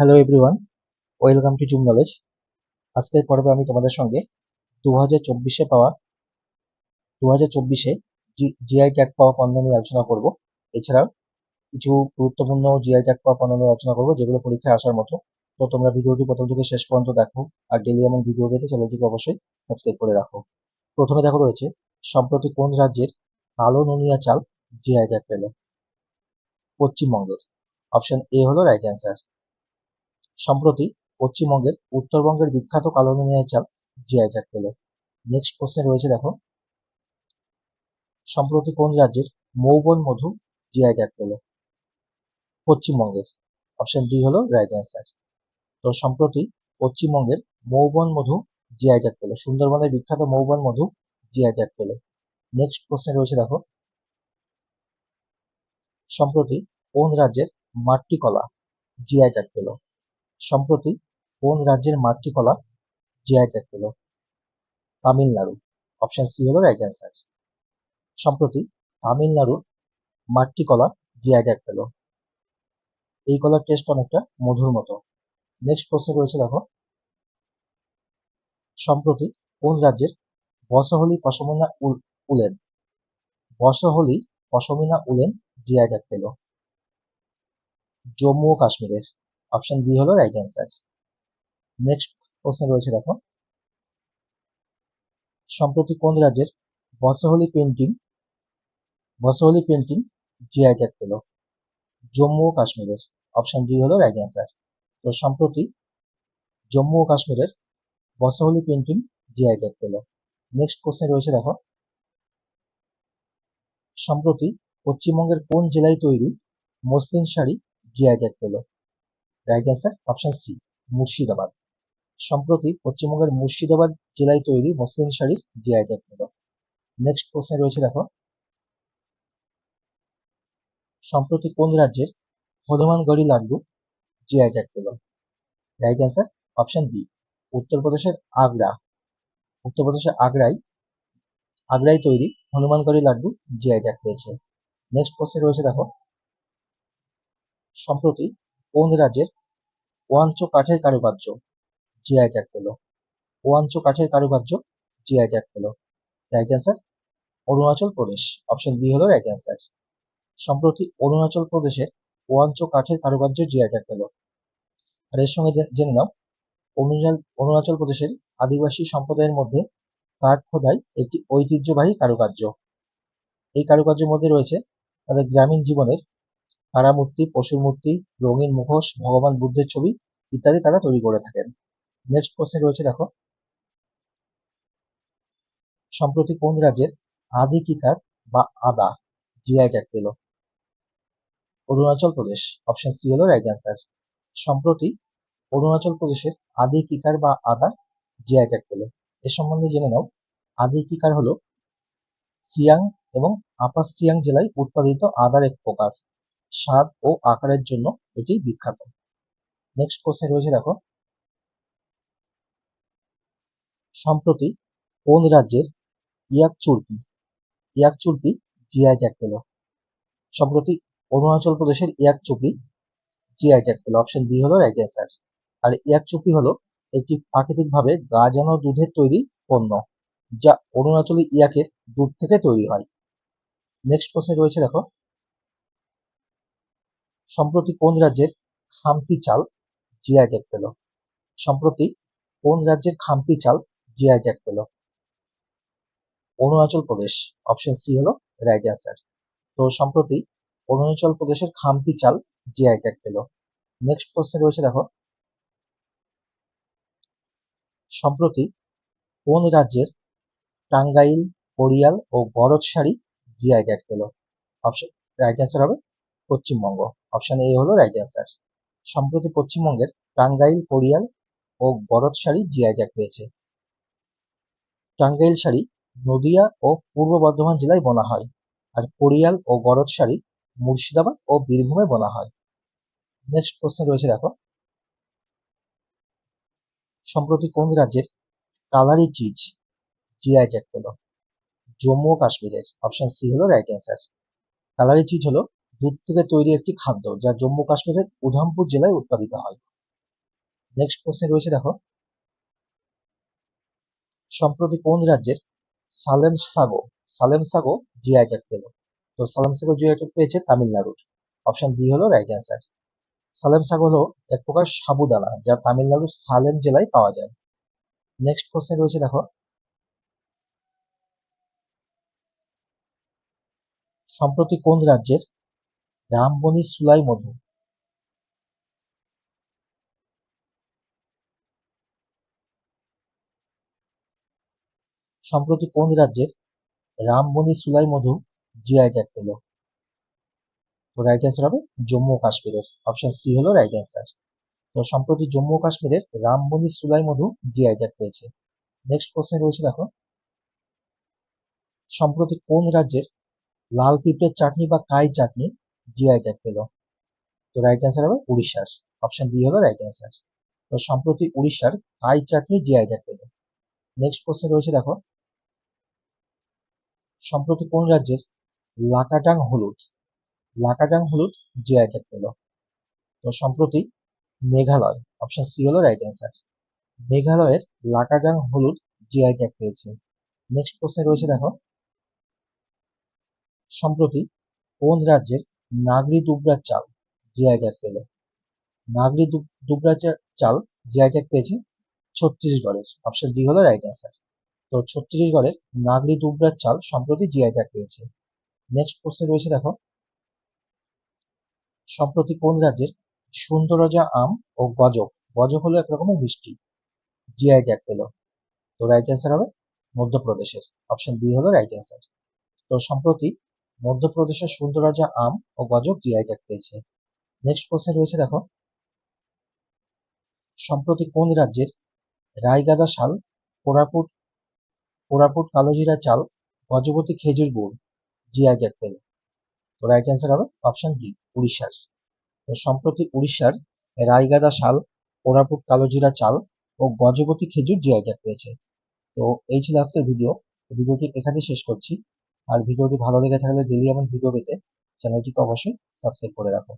Hello everyone welcome to zoom knowledge আজকের পর্বে আমি তোমাদের সঙ্গে দু হাজার চব্বিশে পাওয়া দু হাজার চব্বিশে জিআই ট্যাগ পাওয়া পণ্য নিয়ে আলোচনা করব। এছাড়াও কিছু গুরুত্বপূর্ণ জিআই ট্যাগ পাওয়া পণ্য নিয়ে আলোচনা করব, যেগুলো পরীক্ষায় আসার মতো। তো তোমরা ভিডিওটি প্রথম থেকে শেষ পর্যন্ত দেখো, আর ডেলি এমন ভিডিও পেতে চ্যানেলটিকে অবশ্যই সাবস্ক্রাইব করে রাখো। প্রথমে দেখো রয়েছে, সম্প্রতি কোন রাজ্যের কালো নুনিয়া চাল জিআই ট্যাগ পেল? পশ্চিমবঙ্গের। অপশন এ হলো রাইট অ্যান্সার সম্প্রতি পশ্চিমবঙ্গের উত্তরবঙ্গের বিখ্যাত কালো নুনিয়া চাল জিআই ট্যাগ পেল। নেক্সট প্রশ্নে রয়েছে, দেখো। সম্প্রতি কোন রাজ্যের মৌবন মধু জিআই ট্যাগ পেল? পশ্চিমবঙ্গের। অপশন ডি হলো রাইট অ্যান্সার তো সম্প্রতি পশ্চিমবঙ্গের মৌবন মধু জিআই ট্যাগ পেল। সুন্দরবনের বিখ্যাত মৌবন মধু জিআই ট্যাগ পেল। নেক্সট প্রশ্নে রয়েছে, দেখো। সম্প্রতি কোন রাজ্যের মাট্টি কলা জিআই ট্যাগ পেল? সম্প্রতি কোন রাজ্যের মাট্টি কলা জিআই ট্যাগ পেল? তামিলনাড়ু। অপশন সি হলো রাইট অ্যান্সার সম্প্রতি তামিলনাড়ুর মাট্টি কলা জিআই ট্যাগ পেল। এই কলার টেস্ট অনেকটা মধুর মতো। নেক্সট কোশ্চেন রয়েছে দেখো। সম্প্রতি কোন রাজ্যের বসহলি পশমিনা উল woollen? Basohli pashmina woollen GI tag পেল। জম্মু ও কাশ্মীরের। অপশন বি হলো রাইট অ্যান্সার নেক্সট কোশ্চেন রয়েছে দেখো। সম্প্রতি কোন রাজ্যের Basohli painting Basohli painting GI tag পেল? জম্মু ও কাশ্মীরের। অপশন ডি হলো রাইট অ্যান্সার তো সম্প্রতি জম্মু ও কাশ্মীরের বসহলি পেন্টিং জিআই ট্যাগ পেল। নেক্সট কোশ্চেন রয়েছে দেখো। সম্প্রতি পশ্চিমবঙ্গের কোন জেলায় তৈরি মসলিন শাড়ি জিআই ট্যাগ পেল? Right answer option C Murshidabad. সম্প্রতি পশ্চিমবঙ্গের মুর্শিদাবাদ জেলায় তৈরি মসলিন শাড়ির জিআই ট্যাগ নেক্সট কোশ্চেন রয়েছে দেখো, সম্প্রতি কোন রাজ্যের হনুমানগড়ি লাড্ডু জিআই ট্যাগ পেল? রাইট অ্যান্সার অপশন বি উত্তরপ্রদেশের আগ্রা। উত্তরপ্রদেশের আগ্রায় আগ্রায় তৈরি হনুমানগড়ি লাড্ডু জিআই ট্যাগ পেয়েছে। নেক্সট কোশ্চেন রয়েছে দেখো, সম্প্রতি কোন রাজ্যের ওয়াঞ্চ কাঠের কারুকার্য, জিআই ট্যাগ পেল। ওয়াঞ্চ কাঠের কারুকার্য, জিআই ট্যাগ পেল। Right answer, Arunachal Pradesh. Option B হলো রাইট অ্যান্সার। সম্প্রতি অরুণাচল প্রদেশের ওয়াঞ্চ কাঠের কারুকার্য, জিআই ট্যাগ পেল। আর এর সঙ্গে জেনে নাও, অরুণাচল অরুণাচল প্রদেশের আদিবাসী সম্প্রদায়ের মধ্যে কাঠ খোদাই একটি ঐতিহ্যবাহী কারুকার্য। এই কারুকার্যের মধ্যে রয়েছে তাদের গ্রামীণ জীবনের কারামূর্তি পশুর মূর্তি রঙিন মুখোশ, ভগবান বুদ্ধের ছবি ইত্যাদি তারা তৈরি করে থাকেন। নেক্সট কোশ্চেন রয়েছে দেখো, সম্প্রতি কোন রাজ্যের আদি কিকার বা আদা? জিআই ট্যাগ পেল। অরুণাচল প্রদেশ অপশন সি হলো রাইট অ্যান্সার সম্প্রতি অরুণাচল প্রদেশের আদি কিকার বা আদা? জিআই ট্যাগ পেল। এ সম্বন্ধে জেনে নাও, আদি কিকার হলো? সিয়াং এবং আপার সিয়াং জেলায় উৎপাদিত আদার এক প্রকার। স্বাদ ও আকারের জন্য এটি বিখ্যাত। নেক্সট কোশ্চেন রয়েছে, দেখো। সম্প্রতি কোন রাজ্যের ইয়াক চুরপি ইয়াক চুরপি জিআই ট্যাগ পেল? সম্প্রতি অরুণাচল প্রদেশের ইয়াক চুপি জিআই ট্যাগ পেল। অপশন বি হলো রাইট অ্যান্সার আর ইয়াক চুপি হলো একটি প্রাকৃতিকভাবে গাজানো দুধের তৈরি পণ্য, যা অরুণাচলী ইয়াকের দুধ থেকে তৈরি হয়। নেক্সট প্রশ্নে রয়েছে, দেখো। সম্প্রতি কোন রাজ্যের খামতি চাল জিআই ট্যাগ পেল? সম্প্রতি কোন রাজ্যের খামতি চাল জিআই ট্যাগ পেল? অরুণাচল প্রদেশ অপশন সি হলো রাইট অ্যান্সার তো সম্প্রতি অরুণাচল প্রদেশের খামতি চাল জিআই ট্যাগ পেল। নেক্সট কোশ্চেন রয়েছে দেখো, সম্প্রতি কোন রাজ্যের টাঙ্গাইল কোরিয়াল ও বরদ শাড়ি জিআই পেল? অপশন রাইট অ্যান্সার হবে পশ্চিমবঙ্গ। অপশন এ হলো রাইট অ্যান্সার সম্প্রতি পশ্চিমবঙ্গের টাঙ্গাইল, কোরিয়াল ও বরদ শাড়ি জিআই ট্যাগ পেয়েছে। টাঙ্গাইল শাড়ি নদিয়া ও পূর্ব বর্ধমান জেলায় বোনা হয় আর কোরিয়াল ও গরদ শাড়ি মুর্শিদাবাদ ও বীরভূমে বোনা হয়। নেক্সট প্রশ্ন রয়েছে দেখো। সম্প্রতি কোন রাজ্যের কালারি চিজ জিআই ট্যাগ পেল? জম্মু ও কাশ্মীরের। অপশন সি হলো রাইট অ্যান্সার কালারি চিজ হলো দুধ থেকে তৈরি একটি খাদ্য, যা জম্মু কাশ্মীরের উধামপুর জেলায় উৎপাদিত হয়। নেক্সট কোশ্চেন রয়েছে, দেখো। সম্প্রতি কোন রাজ্যের Salem sago Salem sago GI tag পেল? তো সালেম সাগো জিআই ট্যাগ পেয়েছে তামিলনাড়ুর অপশন বি হলো রাইট অ্যান্সার সালেম সাগো হলো এক প্রকার সাবুদানা, যা তামিলনাড়ুর সালেম জেলায় পাওয়া যায়। নেক্সট কোশ্চেন রয়েছে, দেখো। সম্প্রতি কোন রাজ্যের রামবনি সুলাই মধু সম্প্রতি কোন রাজ্যের রামবনি সুলাই মধু জিআই ট্যাগ পেল? তো রাইট অ্যান্সার হবে জম্মু কাশ্মীরের। অপশন সি হলো রাইট অ্যান্সার তো সম্প্রতি জম্মু কাশ্মীরের রামবনি সুলাই মধু জিআই ট্যাগ পেয়েছে। নেক্সট কোশ্চেন রয়েছে দেখো, সম্প্রতি কোন রাজ্যের লাল পিঁপড়ের চাটনি বা কাই চাটনি জিআই ট্যাগ পেল, তো রাইট অ্যান্সার হবে উড়িষ্যার। অপশন বি হলো রাইট অ্যান্সার তো সম্প্রতি উড়িষ্যার কাই চাটনি জিআই ট্যাগ পেল। নেক্সট কোশ্চেন রয়েছে দেখো, সম্প্রতি কোন রাজ্যের লাকাটাং হলুদ লাকাটাং হলুদ জিআই ট্যাগ পেল। তো সম্প্রতি মেঘালয় অপশন সি হলো রাইট অ্যান্সার মেঘালয়ের লাকাডাং হলুদ জিআই ট্যাগ পেয়েছে। নেক্সট কোশ্চেন রয়েছে দেখো, সম্প্রতি কোন রাজ্যের নাগরি দুবরার চাল জিআই পেল। নাগরি দুবরা চাল জিআই পেয়েছে ছত্তিশগড়ের অপশন ডি হলো রাইট অ্যান্সার তো ছত্তিশগড়ের নাগরি দুবরার চাল সম্প্রতি জিআই পেয়েছে। নেক্সট কোশ্চেন রয়েছে দেখো, সম্প্রতি কোন রাজ্যের সুন্দরজা আম ও গজক গজক হলো এক রকমের মিষ্টি জিআই ট্যাগ পেল। তো রাইট অ্যান্সার হবে মধ্যপ্রদেশের। অপশন বি হলো রাইট অ্যান্সার তো সম্প্রতি মধ্যপ্রদেশের সুন্দরজা আম ও গজক জিআই ট্যাগ পেয়েছে। নেক্সট কোশ্চেন রয়েছে দেখো, সম্প্রতি কোন রাজ্যের রায়গাদা শাল, কোরাপুট কোরাপুট কালোজিরা চাল, গজপতি খেজুর গুড় জিআই ট্যাগ পেল? তো রাইট অ্যান্সার হবে অপশন ডি উড়িষ্যার। তো সম্প্রতি উড়িষ্যার রায়গাদা শাল, কোরাপুট কালোজিরা চাল ও গজপতি খেজুর জিআই ট্যাগ পেয়েছে। তো এই ছিল আজকের ভিডিও ভিডিওটি এখানে শেষ করছি। আর ভিডিওটি ভালো লেগে থাকলে ডেলি এমন ভিডিও পেতে চ্যানেলটিকে অবশ্যই সাবস্ক্রাইব করে রাখো।